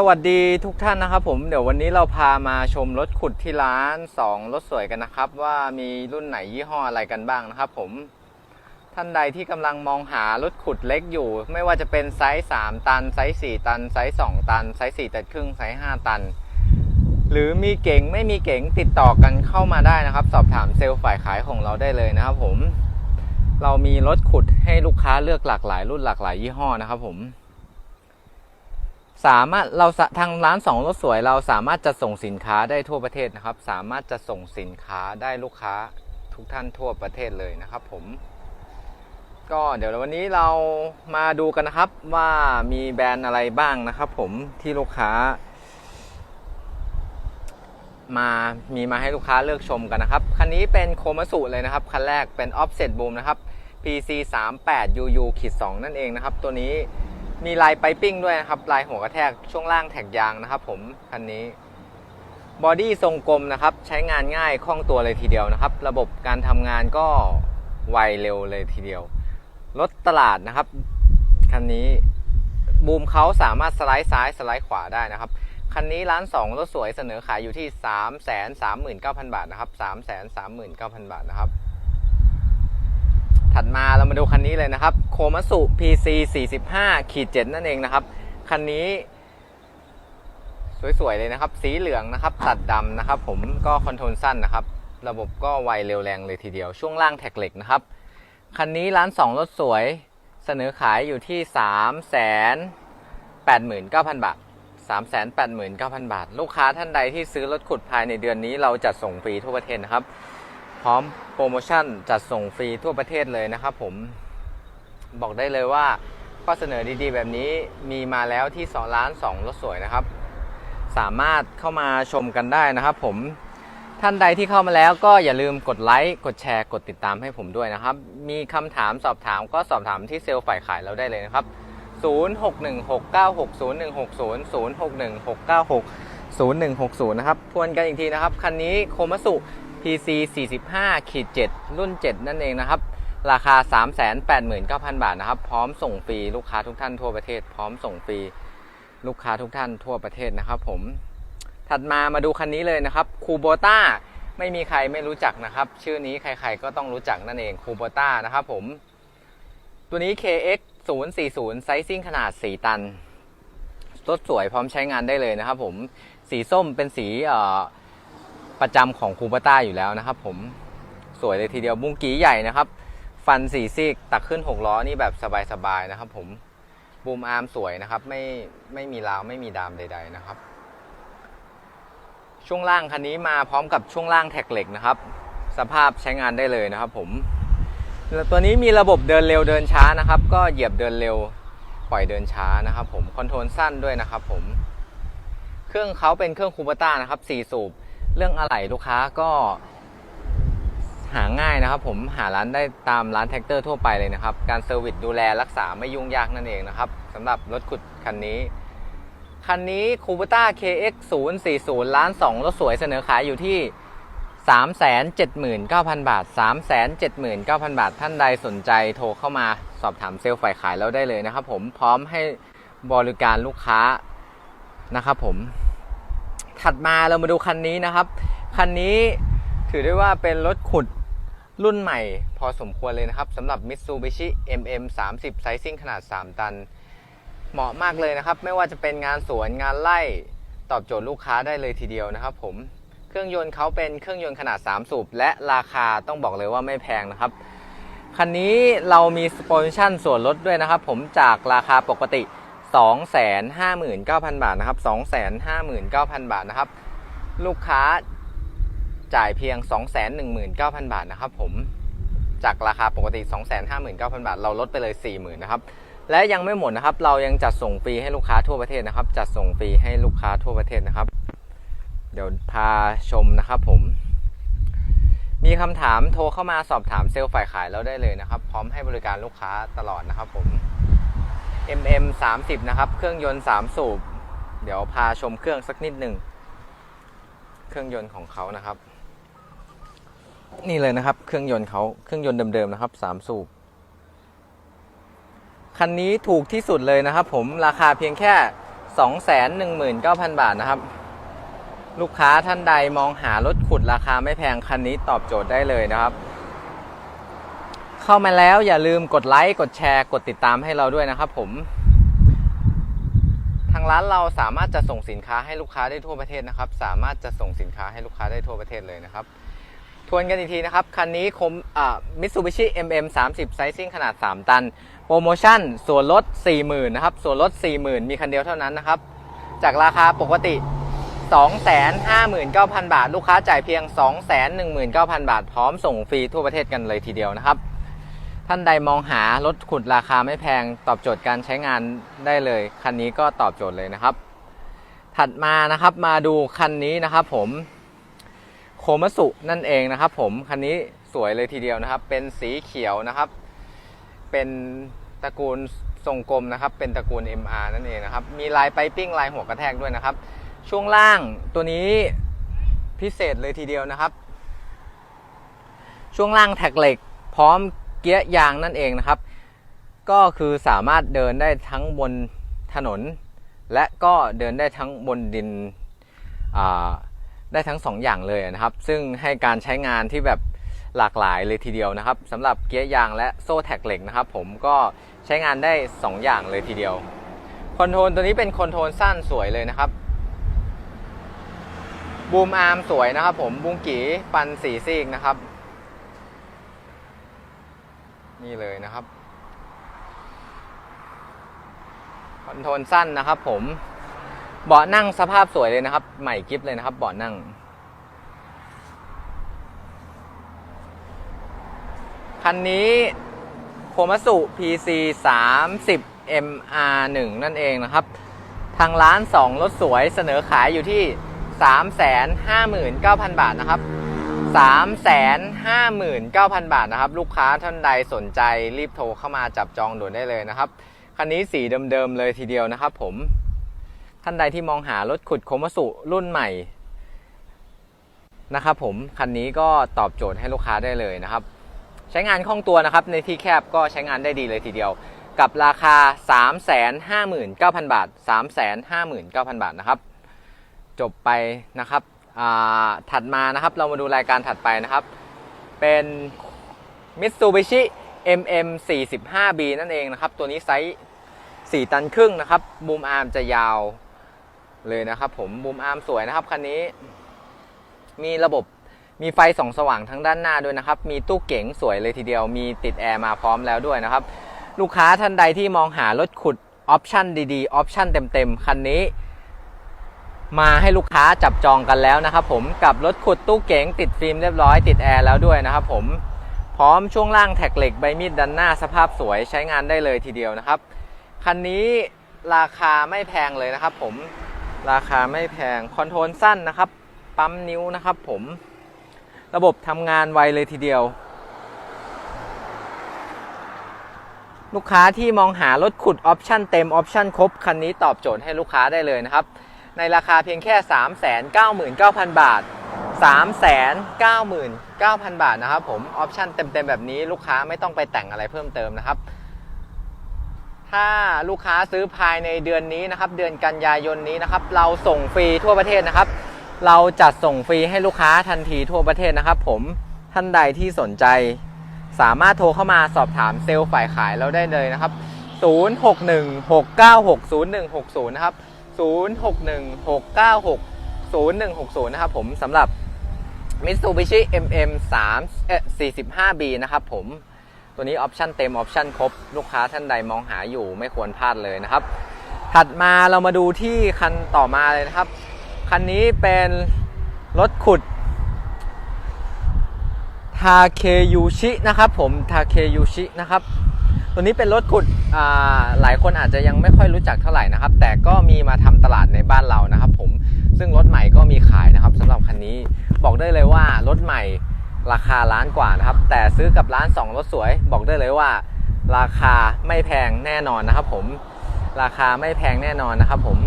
สวัสดีทุกท่านนะครับผมเดี๋ยววันนี้เราพามาชมรถขุดที่ร้าน 2 รถสวยกันนะครับ ว่ามีรุ่นไหนยี่ห้ออะไรกันบ้างนะครับผมท่านใดที่กำลังมองหารถขุดเล็กอยู่ ไม่ว่าจะเป็นไซส์ 3 ตัน ไซส์ 4 ตัน ไซส์ 2 ตัน ไซส์ 4 ตันครึ่ง ไซส์ 5 ตัน หรือมีเก๋งไม่มีเก๋งติดต่อกันเข้ามาได้นะครับ สอบถามเซลล์ฝ่ายขายของเราได้เลยนะครับผม เรามีรถขุดให้ลูกค้าเลือกหลากหลายรุ่นหลากหลายยี่ห้อนะครับผม สามารถเราทางร้านสองรถสวย เราสามารถจะส่งสินค้าได้ทั่วประเทศนะครับ สามารถจะส่งสินค้าได้ลูกค้าทุกท่านทั่วประเทศเลยนะครับ ผม ก็เดี๋ยววันนี้เรามาดูกันนะครับว่ามีแบรนด์อะไรบ้างนะครับ ผมที่ลูกค้า มามีมาให้ลูกค้าเลือกชมกันนะครับ คันนี้เป็นโคมาสุเลยนะครับ คันแรกเป็น Offset Boom นะครับ PC 3 8 UU ขีด2นั่นเองนะครับ ตัวนี้ มีลายไปปิ้งด้วยนะครับ ลายหัวกระแทกช่วงล่างแท็กยางนะครับ ผมคันนี้บอดี้ทรงกลมนะครับ ใช้งานง่ายคล่องตัวเลยทีเดียวนะครับ ระบบการทำงานก็ไวเร็วเลยทีเดียวรถตลาดนะครับคันนี้บูมเขาสามารถสไลด์ซ้ายสไลด์ขวาได้นะครับคันนี้ร้าน2รถสวยเสนอขายอยู่ที่ 3 3 9 0 0 0 บาทนะครับ 3 3 9 0 0 0 บาทนะครับ ถัดมาเรามาดูคันนี้เลยนะครับโคมัสุ PC 45ขีด7นั่นเองนะครับ คันนี้ สวยๆเลยนะครับ สีเหลืองนะครับ ตัดดำนะครับ ผมก็คอนโทรลสั้นนะครับ ระบบก็ไวเร็วแรงเลยทีเดียว ช่วงล่างแท็กเหล็กนะครับ คันนี้ร้าน 2 รถสวย เสนอขายอยู่ที่ 3 8 9 0 0 0 บาท 389,000 บาท ลูกค้าท่านใดที่ซื้อรถขุดภายในเดือนนี้เราจัดส่งฟรีทั่วประเทศนะครับ พร้อมโปรโมชั่นจัดส่งฟรีทั่วประเทศเลยนะครับผมบอกได้เลยว่าข้อเสนอดีๆ แบบนี้มีมาแล้วที่2ร้าน2รถสวยนะครับ สามารถเข้ามาชมกันได้นะครับผมท่านใดที่เข้ามาแล้วก็อย่าลืมกดไลค์กดแชร์กดติดตามให้ผมด้วยนะครับ มีคำถามสอบถามก็สอบถามที่เซลล์ฝ่ายขายเราได้เลยนะครับ 0616960160 0616960160 นะครับทวนกันอีกทีนะครับ คันนี้โคมัสุ PC 45ขีด7รุ่น 7 นั่นเองนะครับ ราคา 389,000 บาทนะครับ พร้อมส่งฟรีลูกค้าทุกท่านทั่วประเทศ พร้อมส่งฟรีลูกค้าทุกท่านทั่วประเทศนะครับผม ถัดมามาดูคันนี้เลยนะครับคูโบต้าไม่มีใครไม่รู้จักนะครับ ชื่อนี้ใครๆก็ต้องรู้จักนั่นเองคูโบต้านะครับผม ตัวนี้ KX 040 ไซซิ่งขนาด 4 ตันรถสวยพร้อมใช้งานได้เลยนะครับผม สีส้มเป็นสีเอ่อ ประจำของคูปต้าอยู่แล้วนะครับ ผมสวยเลยทีเดียวบุ้งกี้ใหญ่นะครับ ฟันสี่ซีกตักขึ้น6ล้อนี่แบบสบายๆนะครับ ผมบูมอาร์มสวยนะครับ ไม่ไม่มีราวไม่มีดามใด ๆนะครับ ช่วงล่างคันนี้มาพร้อมกับช่วงล่างแท็กเหล็กนะครับ สภาพใช้งานได้เลยนะครับ ผมตัวนี้มีระบบเดินเร็วเดินช้านะครับ ก็เหยียบเดินเร็วปล่อยเดินช้านะครับ ผมคอนโทรลสั้นด้วยนะครับ ผม เครื่องเขาเป็นเครื่องคูปต้านะครับ4สูบ เรื่องอะไหล่ลูกค้าก็หาง่ายนะครับ ผมหาร้านได้ตามร้านแท็กเตอร์ทั่วไปเลยนะครับ การเซอร์วิสดูแลรักษาไม่ยุ่งยากนั่นเองนะครับสำหรับรถขุดคันนี้คันนี้คูปต้า KX 040ล้าน2รถสวยเสนอขายอยู่ที่ 379,000 บาท 379,000 บาท ท่านใดสนใจโทรเข้ามาสอบถามเซลล์ฝ่ายขายเราได้เลยนะครับผมพร้อมให้บริการลูกค้านะครับผม ถัดมาเรามาดูคันนี้นะครับ คันนี้ถือได้ว่าเป็นรถขุดรุ่นใหม่ พอสมควรเลยนะครับสำหรับ Mitsubishi MM 30ไซซิ่งขนาด 3 ตัน เหมาะมากเลยนะครับ ไม่ว่าจะเป็นงานสวนงานไล่ตอบโจทย์ลูกค้าได้เลยทีเดียวนะครับผมเครื่องยนต์เขาเป็นเครื่องยนต์ขนาด 3 สูบ และราคาต้องบอกเลยว่าไม่แพงนะครับ คันนี้เรามีสปอนชั่นส่วนลดด้วยนะครับ ผมจากราคาปกติ 259,000 บาทนะครับ 259,000 บาทนะครับ ลูกค้าจ่ายเพียง 219,000 บาทนะครับผม จากราคาปกติ 259,000 บาท เราลดไปเลย 40,000นะครับ และยังไม่หมดนะครับ เรายังจัดส่งฟรีให้ลูกค้าทั่วประเทศนะครับ จัดส่งฟรีให้ลูกค้าทั่วประเทศนะครับ เดี๋ยวพาชมนะครับผม มีคำถามโทรเข้ามาสอบถามเซลล์ฝ่ายขายเราได้เลยนะครับ พร้อมให้บริการลูกค้าตลอดนะครับผม MM 30 นะครับ เครื่องยนต์ 3 สูบ เดี๋ยวพาชมเครื่องสักนิดหนึ่ง เครื่องยนต์ของเขานะครับ นี่เลยนะครับ เครื่องยนต์เขาเครื่องยนต์เดิมๆนะครับ 3 สูบ คันนี้ถูกที่สุดเลยนะครับ ผมราคาเพียงแค่ 219,000 บาทนะครับ ลูกค้าท่านใดมองหารถขุดราคาไม่แพงคันนี้ตอบโจทย์ได้เลยนะครับ เข้ามาแล้วอย่าลืมกดไลค์กดแชร์กดติดตามให้เราด้วยนะครับผม ทางร้านเราสามารถจะส่งสินค้าให้ลูกค้าได้ทั่วประเทศนะครับ สามารถจะส่งสินค้าให้ลูกค้าได้ทั่วประเทศเลยนะครับ ทวนกันอีกทีนะครับ คันนี้คมมิตซูบิชิ MM 30 ไซซิ่งขนาด 3 ตัน โปรโมชั่น ส่วนลด 40,000นะครับ ส่วนลด 40,000 มีคันเดียวเท่านั้นนะครับ จากราคาปกติ259,000 บาท ลูกค้าจ่ายเพียง 219,000 บาท พร้อมส่งฟรีทั่วประเทศกันเลยทีเดียวนะครับ ท่านใดมองหารถขุดราคาไม่แพงตอบโจทย์การใช้งานได้เลย คันนี้ก็ตอบโจทย์เลยนะครับ ถัดมานะครับมาดูคันนี้นะครับผมโคมัสุนั่นเองนะครับ ผมคันนี้สวยเลยทีเดียวนะครับ เป็นสีเขียวนะครับ เป็นตระกูลทรงกลมนะครับ เป็นตระกูล MR นั่นเองนะครับ มีลายไปปิ้งลายหัวกระแทกด้วยนะครับ ช่วงล่างตัวนี้พิเศษเลยทีเดียวนะครับ ช่วงล่างแท็กเหล็ก พร้อม เกียร์ยางนั่นเองนะครับ ก็คือสามารถเดินได้ทั้งบนถนน และก็เดินได้ทั้งบนดินได้ทั้งสองอย่างเลยนะครับ ซึ่งให้การใช้งานที่แบบหลากหลายเลยทีเดียวนะครับสำหรับเกียร์ยางและโซ่แท็กเหล็กนะครับ ผมก็ใช้งานได้ 2 อย่างเลยทีเดียวคอนโทรลตัวนี้เป็นคอนโทรลสั้นสวยเลยนะครับบูมอาร์มสวยนะครับผมบุ้งกีปันสีซีกนะครับ นี่เลยนะครับ คอนโทรลสั้นนะครับผม เบาะนั่งสภาพสวยเลยนะครับ ใหม่กิฟเลยนะครับ เบาะนั่ง คันนี้โคมัสุ PC 30 MR 1นั่นเองนะครับ ทางร้าน 2 รถสวยเสนอขายอยู่ที่ 359,000 บาทนะครับ 359,000 บาทนะครับ ลูกค้าท่านใดสนใจรีบโทรเข้ามาจับจองด่วนได้เลยนะครับคันนี้สีเดิมๆเลยทีเดียวนะครับผม ท่านใดที่มองหารถขุดโคมัสุรุ่นใหม่นะครับผมคันนี้ก็ตอบโจทย์ให้ลูกค้าได้เลยนะครับ ใช้งานคล่องตัวนะครับ ในที่แคบก็ใช้งานได้ดีเลยทีเดียว กับราคา 359,000 บาท 359,000 บาทนะครับ จบไปนะครับ ถัดมานะครับเรามาดูรายการถัดไปนะครับ เป็น Mitsubishi MM 45B นั่นเองนะครับ ตัวนี้ไซส์ 4 ตันครึ่งนะครับบูมอาร์มจะยาวเลยนะครับผมบูมอาร์มสวยนะครับคันนี้มีระบบมีไฟส่องสว่างทั้งด้านหน้าด้วยนะครับ มีตู้เก๋งสวยเลยทีเดียว มีติดแอร์มาพร้อมแล้วด้วยนะครับ ลูกค้าท่านใดที่มองหารถขุดออปชั่นดีๆ ออปชั่นเต็มๆ คันนี้ มาให้ลูกค้าจับจองกันแล้วนะครับผมกับรถขุดตู้เก๋งติดฟิล์มเรียบร้อยติดแอร์แล้วด้วยนะครับผมพร้อมช่วงล่างแท็กเหล็กใบมีดด้านหน้าสภาพสวยใช้งานได้เลยทีเดียวนะครับ คันนี้ราคาไม่แพงเลยนะครับผมราคาไม่แพงคอนโทรลสั้นนะครับ ปั๊มนิ้วนะครับผมระบบทำงานไวเลยทีเดียว ลูกค้าที่มองหารถขุดออปชั่นเต็มออปชั่นครบ คันนี้ตอบโจทย์ให้ลูกค้าได้เลยนะครับ ในราคาเพียงแค่ 399,000 บาท 399,000 บาทนะครับผมออปชั่นเต็มๆแบบนี้ลูกค้าไม่ต้องไปแต่งอะไรเพิ่มเติมนะครับ ถ้าลูกค้าซื้อภายในเดือนนี้นะครับ เดือนกันยายนนี้นะครับ เราส่งฟรีทั่วประเทศนะครับ เราจัดส่งฟรีให้ลูกค้าทันทีทั่วประเทศนะครับผมท่านใดที่สนใจ สามารถโทรเข้ามาสอบถามเซลล์ฝ่ายขายเราได้เลยนะครับ 0616960160 นะครับ 0616960160 นะครับผมสำหรับ Mitsubishi MM 3เอ่อ 45B นะครับผมตัวนี้ออปชั่นเต็มออปชั่นครบ ลูกค้าท่านใดมองหาอยู่ไม่ควรพลาดเลยนะครับ ถัดมาเรามาดูที่คันต่อมาเลยนะครับ คันนี้เป็นรถขุดทาเคยูชินะครับผมทาเคยูชินะครับ ตัวนี้เป็นรถขุดอ่าหลายคนอาจจะยังไม่ค่อยรู้จักเท่าไหร่นะครับ แต่ก็มีมาทำตลาดในบ้านเรานะครับ ผมซึ่งรถใหม่ก็มีขายนะครับสำหรับคันนี้บอกได้เลยว่ารถใหม่ราคาล้านกว่านะครับ แต่ซื้อกับร้าน2รถสวย บอกได้เลยว่า ราคาไม่แพงแน่นอนนะครับ ผมราคาไม่แพงแน่นอนนะครับ ผม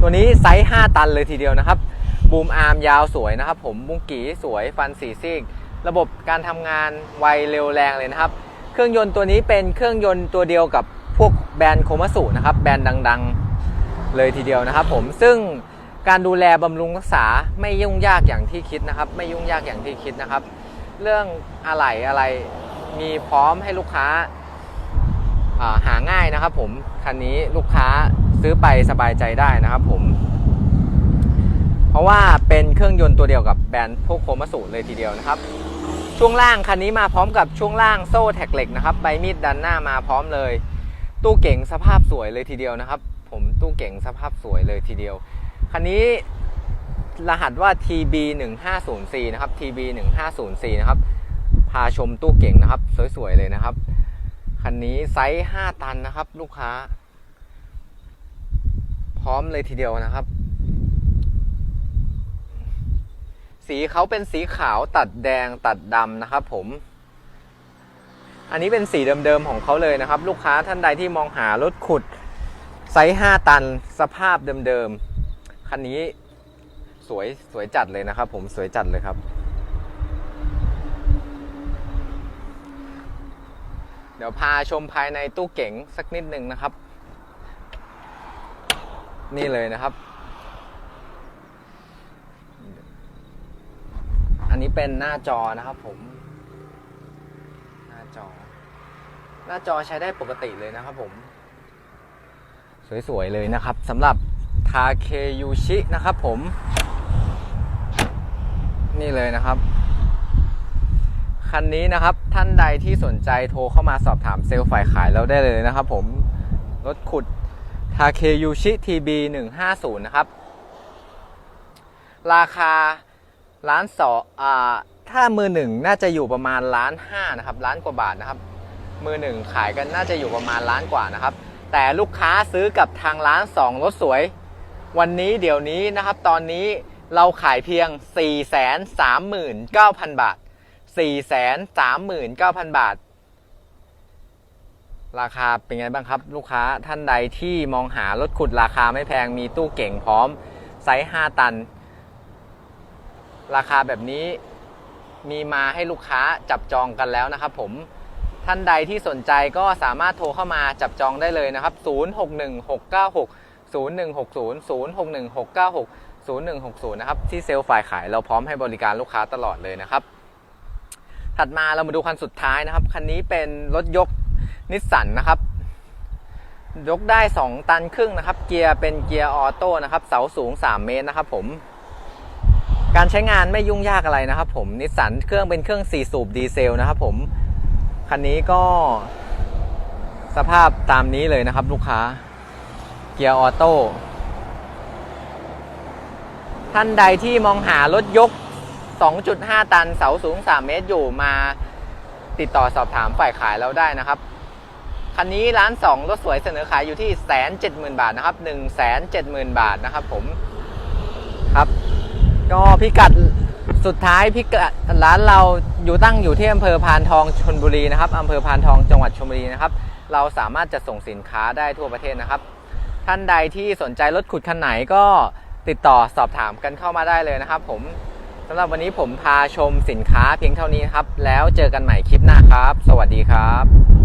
ตัวนี้ไซส์5ตันเลยทีเดียวนะครับบูมอาร์มยาวสวยนะครับ ผมบุ้งกีสวยฟันสีซีกระบบการทำงานไวเร็วแรงเลยนะครับ เครื่องยนต์ตัวนี้เป็นเครื่องยนต์ตัวเดียวกับพวกแบรนด์โคมัสุนะครับ แบรนด์ดังๆ เลยทีเดียวนะครับ ผมซึ่งการดูแลบำรุงรักษาไม่ยุ่งยากอย่างที่คิดนะครับ ไม่ยุ่งยากอย่างที่คิดนะครับ เรื่องอะไหล่อะไรมีพร้อมให้ลูกค้าหาง่ายนะครับ ผมคันนี้ลูกค้าซื้อไปสบายใจได้นะครับ ผม เพราะว่าเป็นเครื่องยนต์ตัวเดียวกับแบรนด์พวกโคมาสุเลยทีเดียวนะครับ ช่วงล่างคันนี้มาพร้อมกับช่วงล่างโซ่แท็กเหล็กนะครับใบมีดดันหน้ามาพร้อมเลย ตู้เก่งสภาพสวยเลยทีเดียวนะครับ ผมตู้เก่งสภาพสวยเลยทีเดียวคันนี้รหัสว่า TB 1 5 0 4นะครับ TB 1 5 0 4นะครับ พาชมตู้เก่งนะครับ สวยๆเลยนะครับ คันนี้ไซส์ 5 ตันนะครับ ลูกค้า พร้อมเลยทีเดียวนะครับ สีเขาเป็นสีขาวตัดแดงตัดดำนะครับผม อันนี้เป็นสีเดิมๆของเขาเลยนะครับ ลูกค้าท่านใดที่มองหารถขุดไซส์5ตันสภาพเดิมๆ คันนี้สวยสวยจัดเลยนะครับ ผมสวยจัดเลยครับ เดี๋ยวพาชมภายในตู้เก๋งสักนิดหนึ่งนะครับ นี่เลยนะครับ อันนี้ เป็นหน้าจอนะครับผม หน้าจอ หน้าจอใช้ได้ปกติเลยนะครับผม สวยๆเลยนะครับสำหรับทาเคยูชินะครับผม นี่เลยนะครับ คันนี้นะครับท่านใดที่สนใจโทรเข้ามาสอบถามเซลล์ฝ่ายขายเราได้เลยนะครับผม รถขุดทาเคยูชิทีบี150นะครับ ราคา ล้านสองอ่าถ้ามือหนึ่งน่าจะอยู่ประมาณล้านห้านะครับล้านกว่าบาทนะครับ มือหนึ่งขายกันน่าจะอยู่ประมาณล้านกว่านะครับ แต่ลูกค้าซื้อกับทางร้านสองรถสวย วันนี้เดี๋ยวนี้นะครับ ตอนนี้เราขายเพียง 439,000 บาท 439,000 บาท ราคาเป็นไงบ้างครับ ลูกค้าท่านใดที่มองหารถขุดราคาไม่แพงมีตู้เก่งพร้อมไซส์ 5 ตัน ราคาแบบนี้มีมาให้ลูกค้าจับจองกันแล้วนะครับผมท่านใดที่สนใจก็สามารถโทรเข้ามาจับจองได้เลยนะครับ 061696 0160 061696 0160 นะครับ ที่เซลล์ฝ่ายขายเราพร้อมให้บริการลูกค้าตลอดเลยนะครับ ถัดมาเรามาดูคันสุดท้ายนะครับ คันนี้เป็นรถยกนิสสันนะครับ ยกได้ 2 ตันครึ่งนะครับ เกียร์เป็นเกียร์ออโต้นะครับ เสาสูง 3 เมตรนะครับผม การใช้งานไม่ยุ่งยากอะไรนะครับผมนิสสันเครื่องเป็นเครื่อง4สูบดีเซลนะครับผมคันนี้ก็สภาพตามนี้เลยนะครับ ลูกค้า เกียร์ออโต้ท่านใดที่มองหารถยก 2.5 ตันเสาสูง 3 เมตรอยู่มาติดต่อสอบถามฝ่ายขายเราได้นะครับ คันนี้ร้าน 2 รถสวยเสนอขายอยู่ที่ 170,000 บาทนะครับ 170,000 บาทนะครับผมครับ ก็พิกัดสุดท้ายพิกัดร้านเราอยู่ตั้งอยู่ที่อำเภอพานทองชนบุรีนะครับอำเภอพานทองจังหวัดชลบุรีนะครับ เราสามารถจะส่งสินค้าได้ทั่วประเทศนะครับ ท่านใดที่สนใจรถขุดคันไหนก็ติดต่อสอบถามกันเข้ามาได้เลยนะครับ ผมสำหรับวันนี้ผมพาชมสินค้าเพียงเท่านี้ครับ แล้วเจอกันใหม่คลิปหน้าครับ สวัสดีครับ